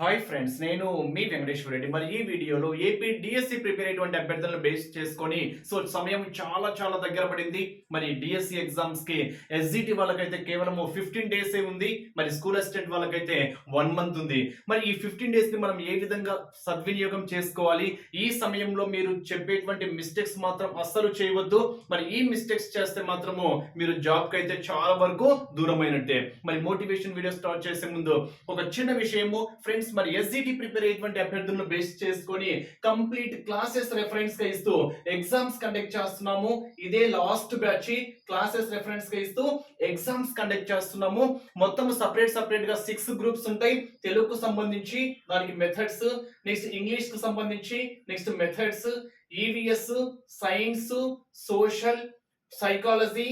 Hi friends నేను మీ వెంకటేశ్వర రెడ్డి. మరి ఈ వీడియోలో ఏపీ డిఎస్సి ప్రిపేర్ అయ్యేటువంటి అభ్యర్థులను బేస్ చేసుకొని సో సమయం చాలా చాలా దగ్గర పడింది. మరి డిఎస్సి ఎగ్జామ్స్కి ఎస్జిటి వాళ్ళకైతే కేవలం ఫిఫ్టీన్ డేస్ ఉంది. మరి స్కూల్ అసిస్టెంట్ వాళ్ళకైతే వన్ మంత్ ఉంది. మరి ఈ ఫిఫ్టీన్ డేస్ని మనం ఏ విధంగా సద్వినియోగం చేసుకోవాలి? ఈ సమయంలో మీరు చెప్పేటువంటి మిస్టేక్స్ మాత్రం అస్సలు చేయవద్దు. మరి ఈ మిస్టేక్స్ చేస్తే మాత్రము మీరు జాబ్కి అయితే చాలా వరకు దూరమైనట్టే. మరి మోటివేషన్ వీడియో స్టార్ట్ చేసే ముందు ఒక చిన్న విషయము. ఫ్రెండ్స్ మరి ఎస్జిటి ప్రిపేర్ అయ్యేటువంటి అభ్యర్థులను బేస్ చేసుకొని కంప్లీట్ క్లాసెస్ రెఫరెన్స్గా ఇస్తూ ఎగ్జామ్స్ కండక్ట్ చేస్తున్నాము. ఇదే లాస్ట్ బ్యాచ్ క్లాసెస్ రెఫరెన్స్గా ఇస్తూ ఎగ్జామ్స్ కండక్ట్ చేస్తున్నాము. మొత్తం సపరేట్ సపరేట్గా సిక్స్ గ్రూప్స్ ఉంటాయి. తెలుగుకు సంబంధించి దానికి మెథడ్స్ నెక్స్ట్ ఇంగ్లీష్కు సంబంధించి next methods EVS science social psychology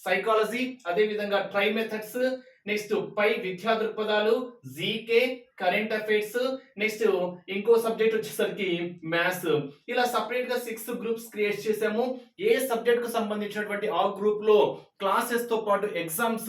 psychology అదే విధంగా ట్రై మెథడ్స్ నెక్స్ట్ పై విద్యా దృక్పథాలు జీకే కరెంట్ అఫైర్స్ నెక్స్ట్ ఇంకో సబ్జెక్ట్ వచ్చేసరికి మ్యాథ్స్ ఇలా సపరేట్గా సిక్స్ గ్రూప్స్ క్రియేట్ చేసాము. ఏ సబ్జెక్ట్కు సంబంధించినటువంటి ఆ గ్రూప్లో క్లాసెస్తో పాటు ఎగ్జామ్స్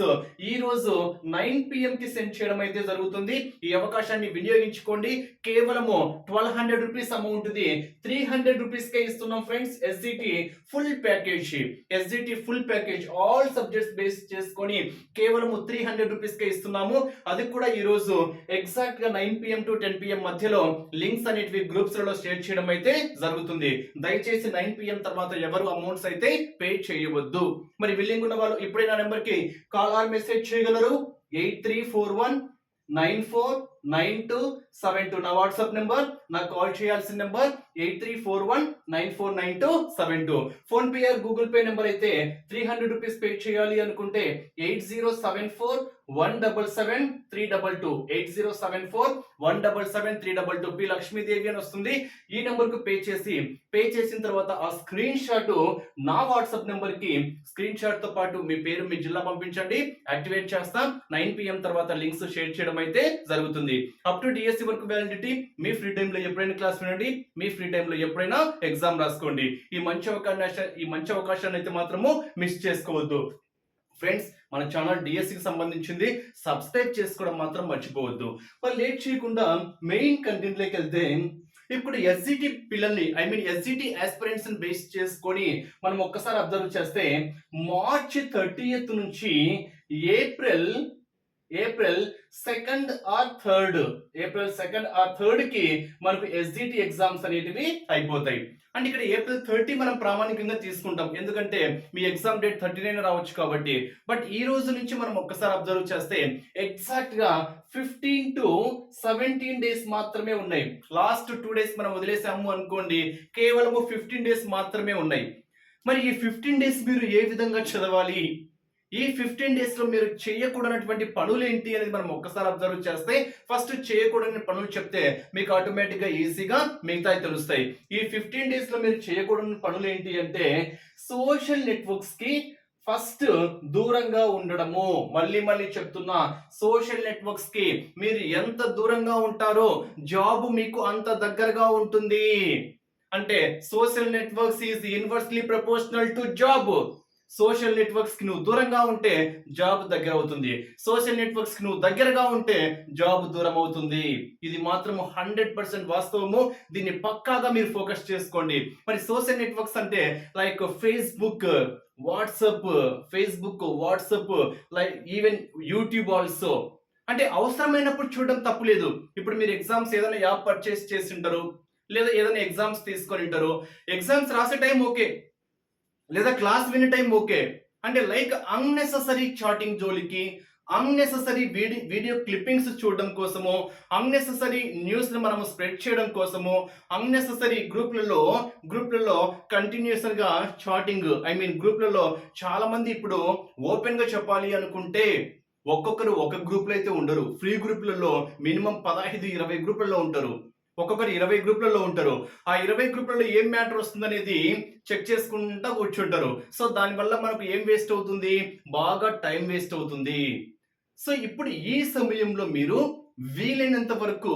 ఈ రోజు నైన్ పిఎం కి సెండ్ చేయడం అయితే జరుగుతుంది. ఈ అవకాశాన్ని వినియోగించుకోండి. కేవలము twelve hundred rupees amount the three hundred rupees కే ఇస్తున్నాం friends SGT full package SGT full package all subjects base చేసుకొని కేవలము త్రీ హండ్రెడ్ రూపీస్ కే ఇస్తున్నాము. అది కూడా ఈ రోజు ఎగ్జాక్ట్ గా nine PM to ten PM మధ్యలో లింక్స్ అనేటివి గ్రూప్స్లలో షేర్ చేయడం అయితే జరుగుతుంది. దయచేసి నైన్ పిఎం తర్వాత ఎవరు అమౌంట్స్ అయితే పే చేయవద్దు. మరి విల్లింగ్ ఉన్న వాళ్ళు ఇప్పుడే నా నెంబర్కి కాల్ ఆర్ మెసేజ్ చేయగలరు? Eight three four one nine four nine two seven two నా వాట్సాప్ నెంబర్ నాకు కాల్ చేయాల్సిన number eight three four one nine four nine two seven two. PhonePe or Google Pay number అయితే three hundred rupees pay చేయాలి అనుకుంటే eight zero seven four one double seven three double two. Eight zero seven four one double seven three double two. P Lakshmidevi అని వస్తుంది. ఈ నెంబర్కు pay చేసి pay చేసిన తర్వాత ఆ స్క్రీన్ షాట్ నా వాట్సాప్ నెంబర్కి స్క్రీన్ షాట్తో పాటు మీ పేరు మీ జిల్లా పంపించండి. యాక్టివేట్ చేస్తాం. నైన్ పిఎం తర్వాత లింక్స్ షేర్ చేయడం అయితే జరుగుతుంది. అప్ టు డిఎస్సి వరకు వ్యాలిడిటీ మీ ఫ్రీ టైంలో ఎప్పుడైనా క్లాస్ వినండి మీ ఫ్రీ టైంలో ఎప్పుడైనా ఎగ్జామ్ రాసుకోండి. ఈ మంచి అవకాశం ఈ మంచి అవకాశాన్ని అయితే మాత్రము మిస్ చేసుకోవద్దు. ఫ్రెండ్స్ మన ఛానల్ డిఎస్సికి సంబంధించింది సబ్స్క్రైబ్ చేసుకోవడం మాత్రం మర్చిపోవద్దు. మరి లేట్ చేయకుండా మెయిన్ కంటెంట్లోకి వెళ్తే ఇప్పుడు ఎస్జిటి పిల్లల్ని I mean SGT aspirants base చేసుకొని మనం ఒక్కసారి అబ్జర్వ్ చేస్తే మార్చ్ థర్టీయత్ నుంచి April April second or third April second or థర్డ్కి మనకు ఎస్జిటి ఎగ్జామ్స్ అనేటివి అయిపోతాయి. అండ్ ఇక్కడ ఏప్రిల్ థర్టీ మనం ప్రామాణికంగా తీసుకుంటాం. ఎందుకంటే మీ ఎగ్జామ్ డేట్ థర్టీ నైన్ రావచ్చు కాబట్టి. బట్ ఈ రోజు నుంచి మనం ఒక్కసారి అబ్జర్వ్ చేస్తే ఎగ్జాక్ట్గా ఫిఫ్టీన్ టు సెవెంటీన్ డేస్ మాత్రమే ఉన్నాయి. లాస్ట్ టూ డేస్ మనం వదిలేసాము అనుకోండి కేవలము ఫిఫ్టీన్ డేస్ మాత్రమే ఉన్నాయి. మరి ఈ ఫిఫ్టీన్ డేస్ మీరు ఏ విధంగా చదవాలి? ఈ ఫిఫ్టీన్ డేస్లో మీరు చేయకూడనటువంటి పనులు ఏంటి అనేది మనం ఒక్కసారి అబ్జర్వ్ చేస్తే ఫస్ట్ చేయకూడని పనులు చెప్తే మీకు ఆటోమేటిక్గా ఈజీగా మిగతా తెలుస్తాయి. ఈ ఫిఫ్టీన్ డేస్లో మీరు చేయకూడని పనులు ఏంటి అంటే సోషల్ నెట్వర్క్స్కి ఫస్ట్ దూరంగా ఉండడము. మళ్ళీ మళ్ళీ చెప్తున్నా సోషల్ నెట్వర్క్స్కి మీరు ఎంత దూరంగా ఉంటారో జాబ్ మీకు అంత దగ్గరగా ఉంటుంది. అంటే social networks is inversely proportional to job social నెట్వర్క్స్కి నువ్వు దూరంగా ఉంటే జాబ్ దగ్గర అవుతుంది. సోషల్ నెట్వర్క్స్కి నువ్వు దగ్గరగా ఉంటే జాబ్ దూరం అవుతుంది. ఇది మాత్రం హండ్రెడ్ పర్సెంట్ వాస్తవము. దీన్ని పక్కాగా మీరు ఫోకస్ చేసుకోండి. మరి సోషల్ నెట్వర్క్స్ అంటే like Facebook WhatsApp Facebook WhatsApp like even YouTube also. అంటే అవసరమైనప్పుడు చూడడం తప్పులేదు. ఇప్పుడు మీరు ఎగ్జామ్స్ ఏదైనా యాప్ పర్చేస్ చేసి ఉంటారు. లేదా ఏదైనా ఎగ్జామ్స్ తీసుకొని ఉంటారు. ఎగ్జామ్స్ రాసే టైం ఓకే. లేదా క్లాస్ వినే టైం ఓకే అంటే లైక్ అన్నెసెసరీ చాటింగ్ జోలికి అన్నెసెసరీ వీడియో వీడియో క్లిప్పింగ్స్ చూడడం కోసము అన్నెసెసరీ న్యూస్ని మనము స్ప్రెడ్ చేయడం కోసము అన్నెసెసరీ గ్రూప్లలో గ్రూప్లలో కంటిన్యూస్గా చాటింగ్ ఐ మీన్ గ్రూప్లలో చాలామంది ఇప్పుడు ఓపెన్గా చెప్పాలి అనుకుంటే ఒక్కొక్కరు ఒక గ్రూప్లో అయితే ఉండరు. ఫ్రీ గ్రూప్లలో మినిమం పదహైదు ఇరవై గ్రూపులలో ఉంటారు. ఒక్కొక్కరు ఇరవై గ్రూప్లలో ఉంటారు. ఆ ఇరవై గ్రూప్లలో ఏం మ్యాటర్ వస్తుందనేది చెక్ చేసుకుంటా కూర్చుంటారు. సో దానివల్ల మనకు ఏం వేస్ట్ అవుతుంది? బాగా టైం వేస్ట్ అవుతుంది. సో ఇప్పుడు ఈ సమయంలో మీరు వీలైనంత వరకు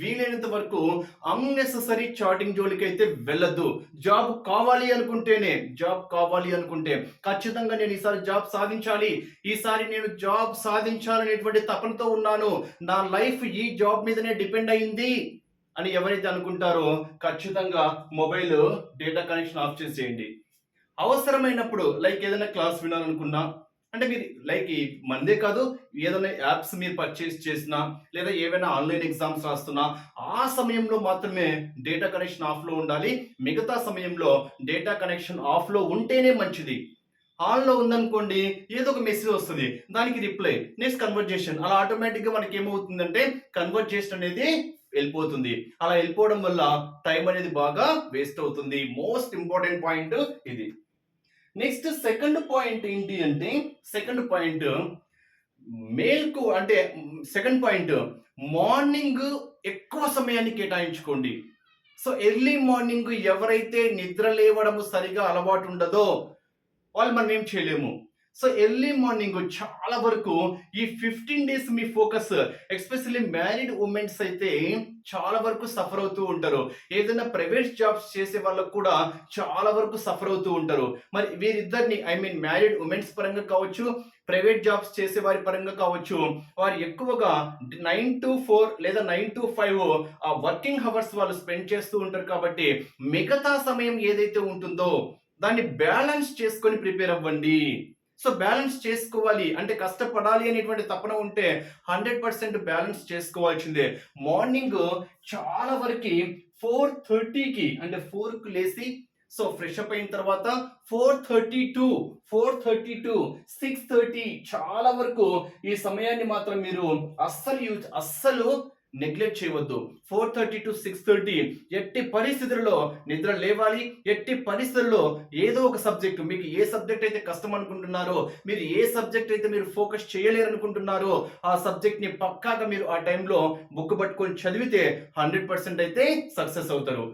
వీలైనంత వరకు అన్నెసరీ చాటింగ్ జోలికి అయితే వెళ్ళద్దు. జాబ్ కావాలి అనుకుంటేనే జాబ్ కావాలి అనుకుంటే ఖచ్చితంగా నేను ఈసారి జాబ్ సాధించాలి. ఈసారి నేను జాబ్ సాధించాలనేటువంటి తపనతో ఉన్నాను. నా లైఫ్ ఈ జాబ్ మీదనే డిపెండ్ అయింది. అని ఎవరైతే అనుకుంటారో ఖచ్చితంగా మొబైల్ డేటా కనెక్షన్ ఆఫ్ చేసేయండి. అవసరమైనప్పుడు లైక్ ఏదైనా క్లాస్ వినాలనుకున్నా అంటే మీరు లైక్ ఈ మందే కాదు ఏదైనా యాప్స్ మీరు పర్చేస్ చేసినా లేదా ఏవైనా ఆన్లైన్ ఎగ్జామ్స్ రాస్తున్నా ఆ సమయంలో మాత్రమే డేటా కనెక్షన్ ఆఫ్లో ఉండాలి. మిగతా సమయంలో డేటా కనెక్షన్ ఆఫ్లో ఉంటేనే మంచిది. ఆన్లో ఉందనుకోండి ఏదో ఒక మెసేజ్ వస్తుంది. దానికి రిప్లై నెక్స్ట్ కన్వర్జేషన్ అలా ఆటోమేటిక్గా మనకి ఏమవుతుందంటే కన్వర్జేషన్ అనేది వెళ్ళిపోతుంది. అలా వెళ్ళిపోవడం వల్ల టైం అనేది బాగా వేస్ట్ అవుతుంది. మోస్ట్ ఇంపార్టెంట్ పాయింట్ ఇది. నెక్స్ట్ సెకండ్ పాయింట్ ఏంటి అంటే సెకండ్ పాయింట్ మేల్కు అంటే సెకండ్ పాయింట్ మార్నింగ్ ఎక్కువ సమయాన్ని కేటాయించుకోండి. సో ఎర్లీ మార్నింగ్ ఎవరైతే నిద్ర లేవడం సరిగా అలవాటు ఉండదో వాళ్ళు మనం ఏం చేయలేము. సో ఎర్లీ మార్నింగ్ చాలా వరకు ఈ ఫిఫ్టీన్ డేస్ మీ ఫోకస్ ఎస్పెషల్లీ మ్యారీడ్ ఉమెన్స్ అయితే చాలా వరకు సఫర్ అవుతూ ఉంటారు. ఏదైనా ప్రైవేట్ జాబ్స్ చేసే వాళ్ళకు కూడా చాలా వరకు సఫర్ అవుతూ ఉంటారు. మరి వీరిద్దరిని ఐ మీన్ మ్యారీడ్ ఉమెన్స్ పరంగా కావచ్చు ప్రైవేట్ జాబ్స్ చేసే వారి పరంగా కావచ్చు వారు ఎక్కువగా నైన్ టు ఫోర్ లేదా నైన్ టు ఫైవ్ ఆ వర్కింగ్ అవర్స్ వాళ్ళు స్పెండ్ చేస్తూ ఉంటారు కాబట్టి మిగతా సమయం ఏదైతే ఉంటుందో దాన్ని బ్యాలెన్స్ చేసుకొని ప్రిపేర్ అవ్వండి. సో బ్యాలెన్స్ చేసుకోవాలి అంటే కష్టపడాలి అనేటువంటి తపన ఉంటే హండ్రెడ్ పర్సెంట్ బ్యాలెన్స్ చేసుకోవాల్సిందే. మార్నింగ్ చాలా వరకు ఫోర్ థర్టీకి అంటే ఫోర్కి లేచి సో ఫ్రెష్ అప్ అయిన తర్వాత four thirty to four thirty to six thirty చాలా వరకు ఈ సమయాన్ని మాత్రం మీరు అస్సలు యూజ్ అస్సలు నెగ్లెక్ట్ చేయవద్దు. Four thirty to six thirty ఎట్టి పరిస్థితుల్లో నిద్ర లేవాలి ఎట్టి పరిస్థితుల్లో ఏదో ఒక సబ్జెక్ట్ మీకు ఏ సబ్జెక్ట్ అయితే కష్టం అనుకుంటున్నారో మీరు ఏ సబ్జెక్ట్ అయితే మీరు ఫోకస్ చేయలేరు అనుకుంటున్నారో ఆ సబ్జెక్ట్ని పక్కాగా మీరు ఆ టైంలో బుక్ పట్టుకొని చదివితే హండ్రెడ్ పర్సెంట్ అయితే సక్సెస్ అవుతారు.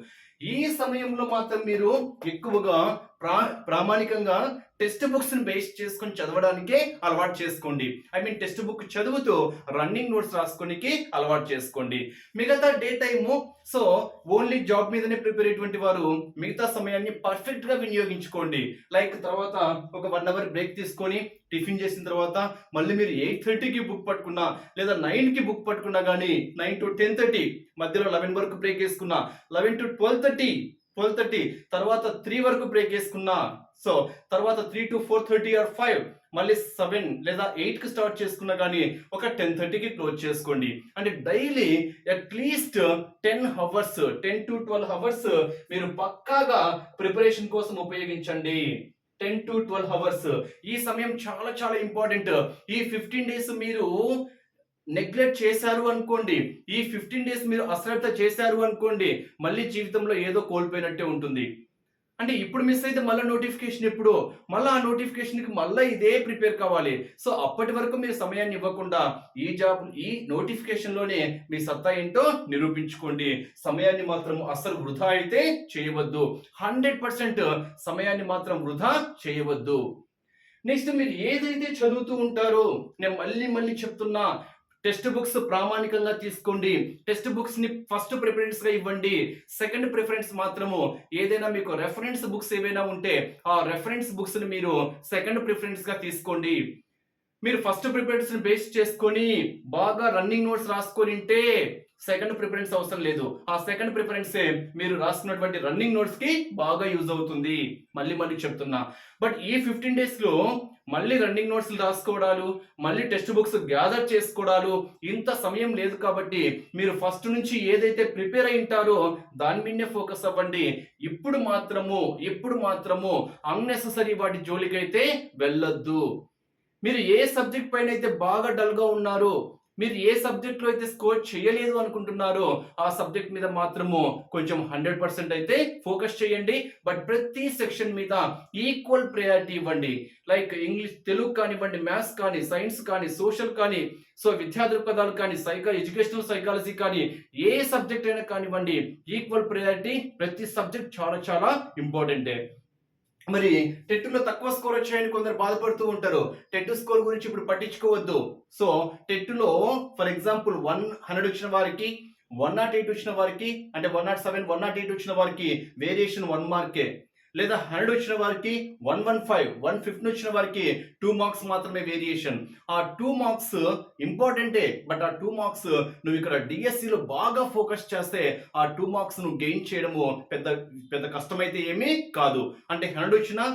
ఈ సమయంలో మాత్రం మీరు ఎక్కువగా ప్రా ప్రామాణికంగా టెక్స్ట్ బుక్స్ని బేస్ చేసుకొని చదవడానికే అలవాటు చేసుకోండి. ఐ మీన్ టెక్స్ట్ బుక్ చదువుతూ రన్నింగ్ నోట్స్ రాసుకోనికి అలవాటు చేసుకోండి. మిగతా day time so only job మీదనే ప్రిపేర్ అయ్యేటువంటి వారు మిగతా సమయాన్ని పర్ఫెక్ట్గా వినియోగించుకోండి. లైక్ తర్వాత ఒక వన్ అవర్ బ్రేక్ తీసుకొని టిఫిన్ చేసిన తర్వాత మళ్ళీ మీరు ఎయిట్ థర్టీకి బుక్ పట్టుకున్నా లేదా నైన్కి బుక్ పట్టుకున్నా కానీ నైన్ టు టెన్ థర్టీ మధ్యలో లెవెన్ వరకు బ్రేక్ వేసుకున్నా eleven to twelve thirty twelve thirty తర్వాత త్రీ వరకు బ్రేక్ వేసుకున్నా సో తర్వాత three to four thirty or five మళ్ళీ సెవెన్ లేదా ఎయిట్కి స్టార్ట్ చేసుకున్నా కానీ ఒక టెన్ థర్టీకి క్లోజ్ చేసుకోండి. అంటే daily at least ten hours ten to twelve hours మీరు పక్కాగా ప్రిపరేషన్ కోసం ఉపయోగించండి. Ten to twelve hours. ఈ సమయం చాలా చాలా ఇంపార్టెంట్. ఈ ఫిఫ్టీన్ డేస్ మీరు నెగ్లెక్ట్ చేశారు అనుకోండి ఈ ఫిఫ్టీన్ డేస్ మీరు అశ్రద్ధ చేశారు అనుకోండి మళ్ళీ జీవితంలో ఏదో కోల్పోయినట్టే ఉంటుంది. అంటే ఇప్పుడు మిస్ అయితే మళ్ళీ నోటిఫికేషన్ ఎప్పుడు? మళ్ళీ ఆ నోటిఫికేషన్కి మళ్ళీ ఇదే ప్రిపేర్ కావాలి. సో అప్పటి వరకు మీరు సమయాన్ని ఇవ్వకుండా ఈ జాబ్ ఈ నోటిఫికేషన్లోనే మీ సత్తా ఏంటో నిరూపించుకోండి. సమయాన్ని మాత్రం అస్సలు వృధా అయితే చేయవద్దు. హండ్రెడ్ పర్సెంట్ సమయాన్ని మాత్రం వృధా చేయవద్దు. నెక్స్ట్ మీరు ఏదైతే చదువుతూ ఉంటారో నేను మళ్ళీ మళ్ళీ చెప్తున్నా టెక్స్ట్ బుక్స్ ప్రామాణికంగా తీసుకోండి. టెక్స్ట్ బుక్స్ని ఫస్ట్ ప్రిఫరెన్స్గా ఇవ్వండి. సెకండ్ ప్రిఫరెన్స్ మాత్రము ఏదైనా మీకు రెఫరెన్స్ బుక్స్ ఏవైనా ఉంటే ఆ రెఫరెన్స్ బుక్స్ని మీరు సెకండ్ ప్రిఫరెన్స్గా తీసుకోండి. మీరు ఫస్ట్ ప్రిఫరెన్స్ బేస్ చేసుకొని బాగా రన్నింగ్ నోట్స్ రాసుకొని ఉంటే సెకండ్ ప్రిఫరెన్స్ అవసరం లేదు. ఆ సెకండ్ ప్రిఫరెన్స్ మీరు రాసుకున్నటువంటి రన్నింగ్ నోట్స్కి బాగా యూజ్ అవుతుంది. మళ్ళీ మళ్ళీ చెప్తున్నా. బట్ ఈ ఫిఫ్టీన్ డేస్లో మళ్ళీ రన్నింగ్ నోట్స్ రాసుకోవడాలు మళ్ళీ టెక్స్ట్ బుక్స్ గ్యాదర్ చేసుకోవడాలు ఇంత సమయం లేదు కాబట్టి మీరు ఫస్ట్ నుంచి ఏదైతే ప్రిపేర్ అయి ఉంటారో దాని మీదనే ఫోకస్ అవ్వండి. ఇప్పుడు మాత్రము ఇప్పుడు మాత్రము అన్నెసెసరీ వాటి జోలికైతే వెళ్ళొద్దు. మీరు ఏ సబ్జెక్ట్ పైన అయితే బాగా డల్గా ఉన్నారో మీరు ఏ సబ్జెక్ట్లో అయితే స్కోర్ చేయలేదు అనుకుంటున్నారో ఆ సబ్జెక్ట్ మీద మాత్రము కొంచెం హండ్రెడ్ పర్సెంట్ అయితే ఫోకస్ చేయండి. బట్ ప్రతి సెక్షన్ మీద ఈక్వల్ ప్రయారిటీ ఇవ్వండి. లైక్ ఇంగ్లీష్ తెలుగు కానివ్వండి మ్యాథ్స్ కానీ సైన్స్ కానీ సోషల్ కానీ సో విద్యా దృక్పథాలు కానీ సైకా ఎడ్యుకేషనల్ సైకాలజీ కానీ ఏ సబ్జెక్ట్ అయినా కానివ్వండి ఈక్వల్ ప్రయారిటీ ప్రతి సబ్జెక్ట్ చాలా చాలా ఇంపార్టెంటే మరి టెట్టులో తక్కువ స్కోర్ వచ్చాయని కొందరు బాధపడుతూ ఉంటారు. టెట్ స్కోర్ గురించి ఇప్పుడు పట్టించుకోవద్దు. సో టెట్టులో ఫర్ ఎగ్జాంపుల్ వన్ హండ్రెడ్ వచ్చిన వారికి వన్ నాట్ ఎయిట్ వచ్చిన వారికి అంటే one nought seven one nought eight వచ్చిన వారికి వేరియేషన్ వన్ మార్కే. లేదా హండ్రెడ్ వచ్చిన వారికి one one five one fifteen వచ్చిన వారికి టూ మార్క్స్ మాత్రమే వేరియేషన్. ఆ టూ మార్క్స్ ఇంపార్టెంటే బట్ ఆ టూ మార్క్స్ నువ్వు ఇక్కడ డిఎస్సిలో బాగా ఫోకస్ చేస్తే ఆ టూ మార్క్స్ నువ్వు గెయిన్ చేయడము పెద్ద పెద్ద కష్టమైతే ఏమీ కాదు. అంటే హండ్రెడ్ వచ్చినా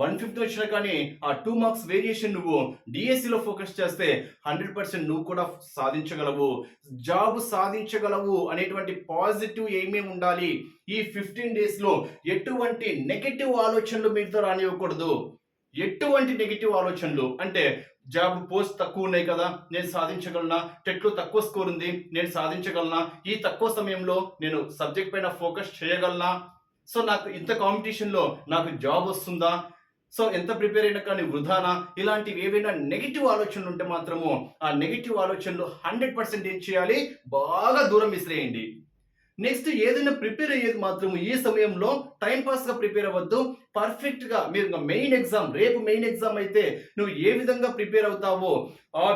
వన్ ఫిఫ్త్ వచ్చినా కానీ ఆ టూ మార్క్స్ వేరియేషన్ నువ్వు డిఎస్సిలో ఫోకస్ చేస్తే హండ్రెడ్ పర్సెంట్ నువ్వు కూడా సాధించగలవు. జాబ్ సాధించగలవు అనేటువంటి పాజిటివ్ ఏమేమి ఉండాలి. ఈ ఫిఫ్టీన్ డేస్లో ఎటువంటి నెగటివ్ ఆలోచనలు మీతో రానివ్వకూడదు. ఎటువంటి నెగటివ్ ఆలోచనలు? అంటే జాబ్ పోస్ట్ తక్కువ ఉన్నాయి కదా నేను సాధించగలనా? టెట్లో తక్కువ స్కోర్ ఉంది నేను సాధించగలనా? ఈ తక్కువ సమయంలో నేను సబ్జెక్ట్ పైన ఫోకస్ చేయగలనా? సో నాకు ఇంత కాంపిటీషన్లో నాకు జాబ్ వస్తుందా? సో ఎంత ప్రిపేర్ అయినా కానీ వృధానా? ఇలాంటివి ఏవైనా నెగిటివ్ ఆలోచనలు ఉంటే మాత్రము ఆ నెగిటివ్ ఆలోచనలు హండ్రెడ్ పర్సెంట్ ఏం చేయాలి? బాగా దూరం విసిరేయండి. నెక్స్ట్ ఏదైనా ప్రిపేర్ అయ్యేది మాత్రం ఈ సమయంలో టైం పాస్గా ప్రిపేర్ అవ్వద్దు. పర్ఫెక్ట్గా మీరు మెయిన్ ఎగ్జామ్ రేపు మెయిన్ ఎగ్జామ్ అయితే నువ్వు ఏ విధంగా ప్రిపేర్ అవుతావో ఆ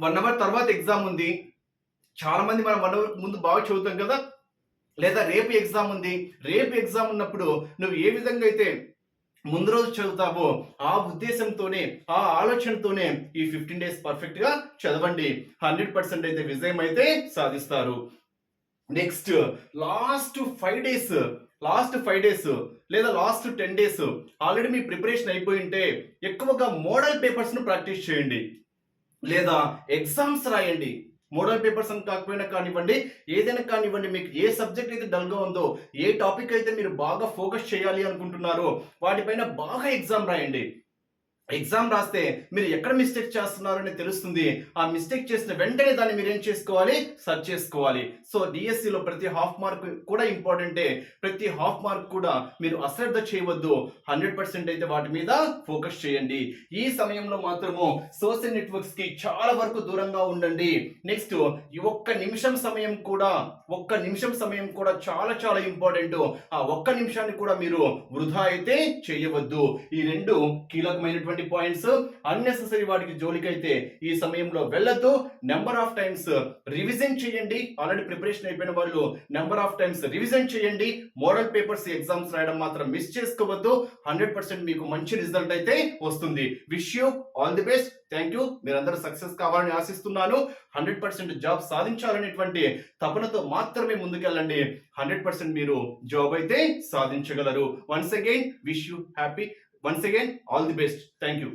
వన్ అవర్ తర్వాత ఎగ్జామ్ ఉంది. చాలా మంది మనం వన్ అవర్ ముందు బాగా చదువుతాం కదా? లేదా రేపు ఎగ్జామ్ ఉంది. రేపు ఎగ్జామ్ ఉన్నప్పుడు నువ్వు ఏ విధంగా అయితే ముందు రోజు చదువుతామో ఆ ఉద్దేశంతోనే ఆ ఆలోచనతోనే ఈ ఫిఫ్టీన్ డేస్ పర్ఫెక్ట్గా చదవండి. హండ్రెడ్ పర్సెంట్ అయితే విజయం అయితే సాధిస్తారు. Next last five days last five days లేదా లాస్ట్ టెన్ డేస్ ఆల్రెడీ మీ ప్రిపరేషన్ అయిపోయి ఉంటే ఎక్కువగా మోడల్ పేపర్స్ను ప్రాక్టీస్ చేయండి. లేదా ఎగ్జామ్స్ రాయండి. మోడల్ పేపర్స్ అని కాకపోయినా కానివ్వండి ఏదైనా కానివ్వండి మీకు ఏ సబ్జెక్ట్ అయితే డల్గా ఉందో ఏ టాపిక్ అయితే మీరు బాగా ఫోకస్ చేయాలి అనుకుంటున్నారో వాటిపైన బాగా ఎగ్జామ్ రాయండి. ఎగ్జామ్ రాస్తే మీరు ఎక్కడ మిస్టేక్ చేస్తున్నారని తెలుస్తుంది. ఆ మిస్టేక్ చేసిన వెంటనే దాన్ని మీరు ఏం చేసుకోవాలి? సర్చ్ చేసుకోవాలి. సో డిఎస్సిలో ప్రతి హాఫ్ మార్క్ కూడా ఇంపార్టెంటే. ప్రతి హాఫ్ మార్క్ కూడా మీరు అశ్రద్ధ చేయవద్దు. హండ్రెడ్ పర్సెంట్ అయితే వాటి మీద ఫోకస్ చేయండి. ఈ సమయంలో మాత్రము సోషల్ నెట్వర్క్స్కి చాలా వరకు దూరంగా ఉండండి. నెక్స్ట్ ఈ ఒక్క నిమిషం సమయం కూడా ఒక్క నిమిషం సమయం కూడా చాలా చాలా ఇంపార్టెంట్. ఆ ఒక్క నిమిషాన్ని కూడా మీరు వృధా అయితే చేయవద్దు. ఈ రెండు కీలకమైనటువంటి పాయింట్స్ అన్నెసెసరీ వాటికి జోలికైతే ఈ సమయంలో వెళ్ళొద్దు. నెంబర్ ఆఫ్ టైమ్స్ రివిజన్ చేయండి. ఆల్రెడీ ప్రిపరేషన్ అయిపోయిన వాళ్ళు నెంబర్ ఆఫ్ టైమ్స్ రివిజన్ చేయండి. మోడల్ పేపర్స్ ఎగ్జామ్స్ రాయడం మాత్రం మిస్ చేసుకోవద్దు. హండ్రెడ్ పర్సెంట్ మీకు మంచి రిజల్ట్ అయితే వస్తుంది. Wish you all the best thank you మీరందరూ సక్సెస్ కావాలని ఆశిస్తున్నాను. హండ్రెడ్ పర్సెంట్ జాబ్ సాధించాలనేటువంటి తపనతో మాత్రమే ముందుకెళ్ళండి. హండ్రెడ్ పర్సెంట్ మీరు జాబ్ అయితే సాధించగలరు. Once again wish you happy once again all the best thank you